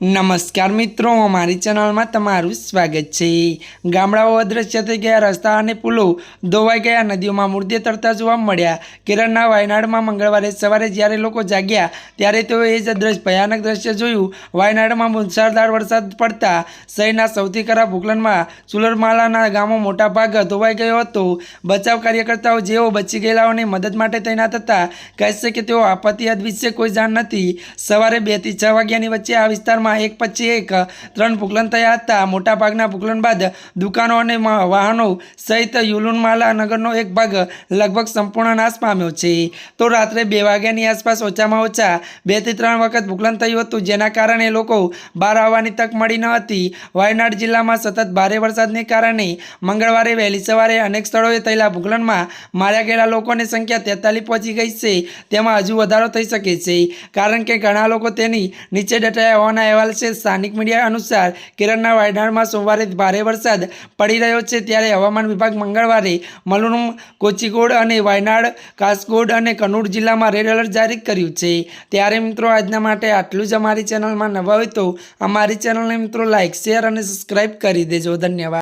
નમસ્કાર મિત્રો, અમારી ચેનલમાં તમારું સ્વાગત છે. ગામડાઓ અદ્રશ્ય થઈ ગયા, રસ્તા અને પુલો ધોવાઈ ગયા, નદીઓમાં મૃત્યુ તરતા જોવા મળ્યા. કેરળના વાયનાડમાં મંગળવારે સવારે જ્યારે લોકો જાગ્યા, ત્યારે તેઓએ એ જ દ્રશ્ય, ભયાનક દ્રશ્ય જોયું. વાયનાડમાં મુસળધાર વરસાદ પડતા શહેરના સૌથી ખરાબ ભૂકલનમાં સુલરમાલાના ગામો મોટા ભાગ ધોવાઈ ગયો હતો. બચાવ કાર્યકર્તાઓ જેઓ બચી ગયેલાઓની મદદ માટે તૈનાત હતા, કહેશે કે તેઓ આપત્તિ વિશે કોઈ જાણ નથી. સવારે બેથી છ વાગ્યાની વચ્ચે આ વિસ્તારમાં એક પછી એક, ત્રણ ભૂકલન થયા હતા. મોટાભાગના ભૂકલન બાદ દુકાનો અને વાહનો સહિત યુલુનમાલા નગરનો એક ભાગ લગભગ સંપૂર્ણ નાશ પામ્યો છે. તો રાત્રે બે વાગ્યાની આસપાસ ઓછામાં ઓછા બેથી ત્રણ વખત ભૂકલન થયું હતું, જેના કારણે લોકો બહાર આવવાની તક મળી ન હતી. વાયનાડ જિલ્લામાં સતત ભારે વરસાદને કારણે મંગળવારે વહેલી સવારે અનેક સ્થળોએ થયેલા ભૂકલનમાં માર્યા ગયેલા લોકોની સંખ્યા તેતાલીસ પહોંચી ગઈ છે. તેમાં હજુ વધારો થઈ શકે છે, કારણ કે ઘણા લોકો તેની નીચે દટાયા હોવાના અહેવાલ છે, સ્થાનિક મીડિયા અનુસાર કેરળના વાયનાડમાં સોમવારે ભારે વરસાદ પડી રહ્યો છે, ત્યારે હવામાન વિભાગ મંગળવારે મલુરમ કોચીકોડ અને વાયનાડ, કાસકોડ અને કન્નૂર જિલ્લામાં રેડ એલર્ટ જારી કર્યું છે. ત્યારે મિત્રો, આજના માટે આટલું જ અમારી ચેનલમાં નવા હોય તો અમારી ચેનલને મિત્રો લાઇક શેર અને સબસ્ક્રાઈબ કરી દેજો. ધન્યવાદ.